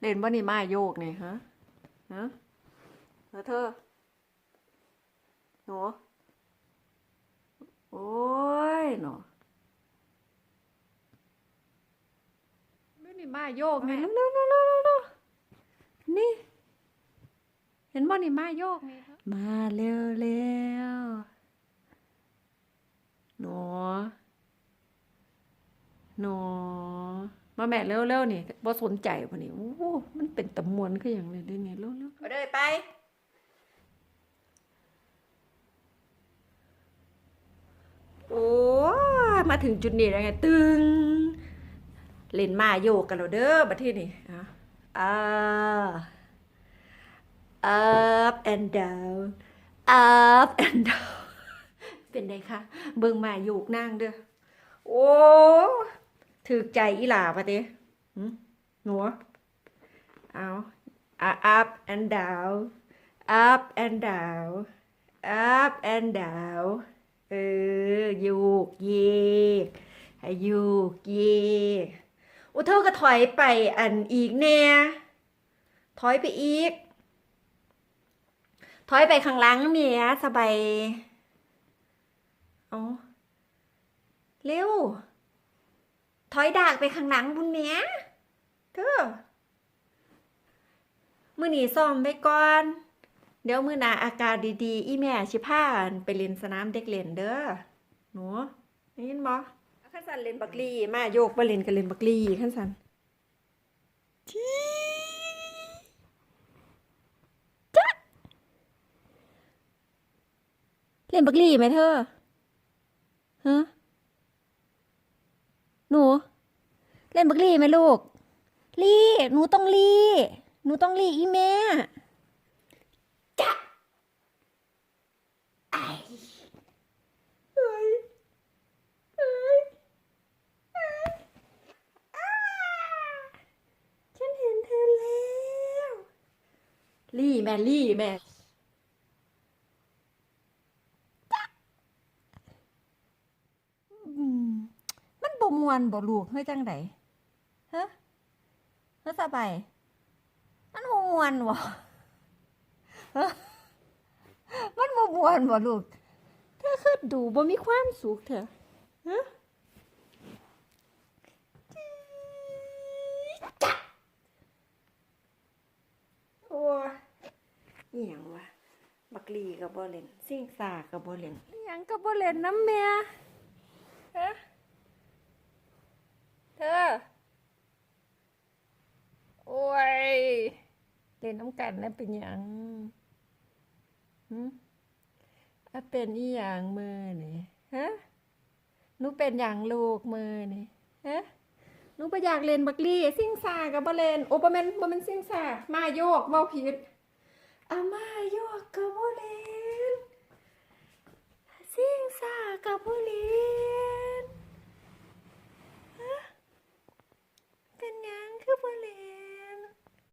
เล่นบ่นี่มาโยกนี่ฮะฮะเออเธอหนูโอ้ยหนูเล่นนี่มาโยกนี่เร็วเร็วเร็วเร็วเร็วนี่ เห็นบ่นี่มาโยกนี่ฮะมาเร็วเร็วหนูหนู มาแม่เร็วเร็วนี่บ่สนใจบ่นี่โอ้โหมันเป็นตะมวนคือหยังเลยเด้นี่เร็วเร็วมาเด้อไป โอ้มาถึงจุดนี้แล้วไง ตึงเล่นมาโยกกันแล้วเด้อบัดที่นี่อะอ่า up and down up and down เป็นไงคะเบิ่งมาโยกนางเด้อโอ้ ถือใจอีหลาปะเต้หึหนูเอาอะ up and down up and down up and down เออโยกเยกให้โยกเยกอ้เธอก็ถอยไปอันอีกแน่ถอยไปอีก ถอยไปข้างหลังเมียสบายเอาเร็ว ถอยดากไปข้างหลังบุญเมียเธอมือหนีซ้อมไปก่อน เดี๋ยวมือหนาอากาศดีๆ อีแม่ชิพานไปเล่นสนามเด็กเล่นเด้อหนูได้ยินบ่ขั้นสันเล่นบักลีมาโยกมาเล่นกันเล่นบักลีขั้นสันจ๊ะเล่นบักลีไหมเธอฮะ หนู เล่นบักลี่ไหมลูก ลี่หนูต้องลี่ หนูต้องลี่อีแม่ไอ้เฮ้ยเฮ้ยเฮ้ยอ้าฉันเห็นเธอแล้ว ลี่แม่ลี่แม่อืมมัน บ่มวนบ่ลูกเฮ้ยจังไดฮะเฮ้ยสบายมันบ่มวนบ่ฮะมันบ่มวนบ่ลูกเธอคือดูบ่มีความสุขเถอะฮะจ๊ะโอ้ยอีหยังวะบักลีก็บ่เล่นซิ่งซาก็บ่เล่นอีหยังก็บ่เล่นน้ำแม่ฮะเธอ โอ้ย เล่นน้ำกันนะเป็นหยังหืมอะเป็นอีหยังมือนี่ฮะหนูเป็นอย่างลูกมือนี่ฮะหนูไปอยากเล่นบักลี่ซิ่งซากับบ่เลนโอ้บ่แม่นบ่แม่นซิ่งซามาโยกเว้าผิดอะมาโยกกับบ่เลนซิ่งซากับบ่เล่